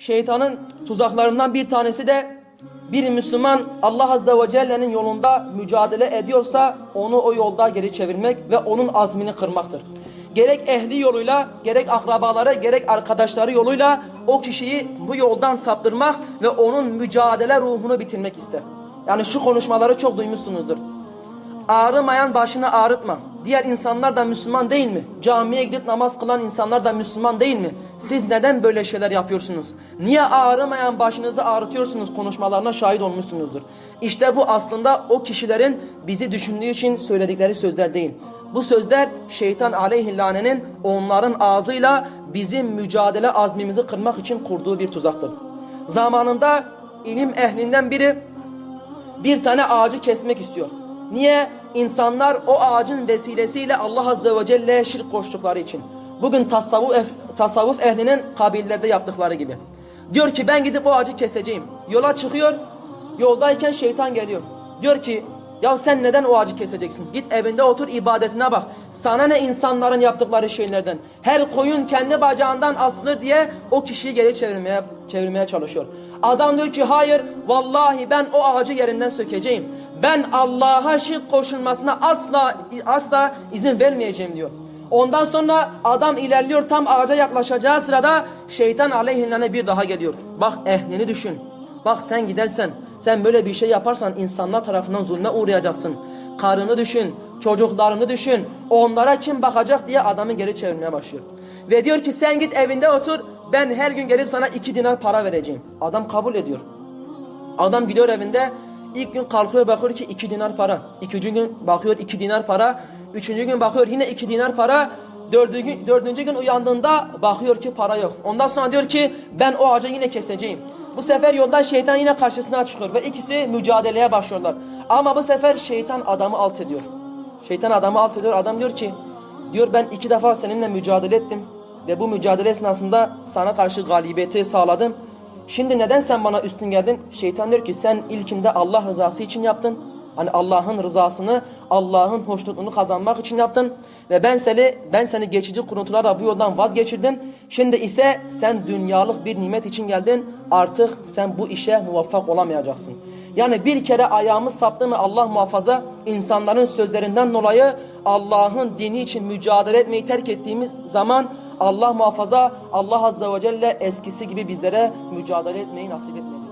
şeytanın tuzaklarından bir tanesi de bir Müslüman Allah Azze ve Celle'nin yolunda mücadele ediyorsa onu o yolda geri çevirmek ve onun azmini kırmaktır. Gerek ehli yoluyla, gerek akrabaları, gerek arkadaşları yoluyla o kişiyi bu yoldan saptırmak ve onun mücadele ruhunu bitirmek ister. Yani şu konuşmaları çok duymuşsunuzdur. Ağrımayan başını ağrıtma. Diğer insanlar da Müslüman değil mi? Camiye gidip namaz kılan insanlar da Müslüman değil mi? Siz neden böyle şeyler yapıyorsunuz? Niye ağrımayan başınızı ağrıtıyorsunuz konuşmalarına şahit olmuşsunuzdur. İşte bu aslında o kişilerin bizi düşündüğü için söyledikleri sözler değil. Bu sözler şeytan aleyhillanenin onların ağzıyla bizim mücadele azmimizi kırmak için kurduğu bir tuzaktır. Zamanında ilim ehlinden biri bir tane ağacı kesmek istiyor. Niye? İnsanlar o ağacın vesilesiyle Allah Azze ve Celle'ye şirk koştukları için. Bugün tasavvuf, tasavvuf ehlinin kabirlerde yaptıkları gibi. Diyor ki ben gidip o ağacı keseceğim. Yola çıkıyor. Yoldayken şeytan geliyor. Diyor ki ya sen neden o ağacı keseceksin? Git evinde otur ibadetine bak. Sana ne insanların yaptıkları şeylerden. Her koyun kendi bacağından asılır diye o kişiyi geri çevirmeye, çevirmeye çalışıyor. Adam diyor ki hayır vallahi ben o ağacı yerinden sökeceğim. Ben Allah'a şirk koşulmasına asla asla izin vermeyeceğim diyor. Ondan sonra adam ilerliyor tam ağaca yaklaşacağı sırada şeytan aleyhinlerine bir daha geliyor. Bak ehlini düşün. Bak sen gidersen sen böyle bir şey yaparsan insanlar tarafından zulme uğrayacaksın. Karını düşün, çocuklarını düşün. Onlara kim bakacak diye adamı geri çevirmeye başlıyor. Ve diyor ki sen git evinde otur. Ben her gün gelip sana iki dinar para vereceğim. Adam kabul ediyor. Adam gidiyor evinde. ilk gün kalkıyor bakıyor ki iki dinar para. İkinci gün bakıyor iki dinar para. Üçüncü gün bakıyor yine iki dinar para. Dördüncü, dördüncü gün uyandığında bakıyor ki para yok. Ondan sonra diyor ki ben o ağacı yine keseceğim. Bu sefer yolda şeytan yine karşısına çıkıyor ve ikisi mücadeleye başlıyorlar. Ama bu sefer şeytan adamı alt ediyor. Şeytan adamı alt ediyor. Adam diyor ki diyor ben iki defa seninle mücadele ettim ve bu mücadele esnasında sana karşı galibiyeti sağladım. Şimdi neden sen bana üstün geldin? Şeytan diyor ki sen ilkinde Allah rızası için yaptın. Hani Allah'ın rızasını, Allah'ın hoşnutluğunu kazanmak için yaptın. Ve ben seni, ben seni geçici kuruntularla bu yoldan vazgeçirdim. Şimdi ise sen dünyalık bir nimet için geldin. Artık sen bu işe muvaffak olamayacaksın. Yani bir kere ayağımız saptı mı Allah muhafaza insanların sözlerinden dolayı Allah'ın dini için mücadele etmeyi terk ettiğimiz zaman Allah muhafaza Allah Azze ve Celle eskisi gibi bizlere mücadele etmeyi nasip etmeyecek.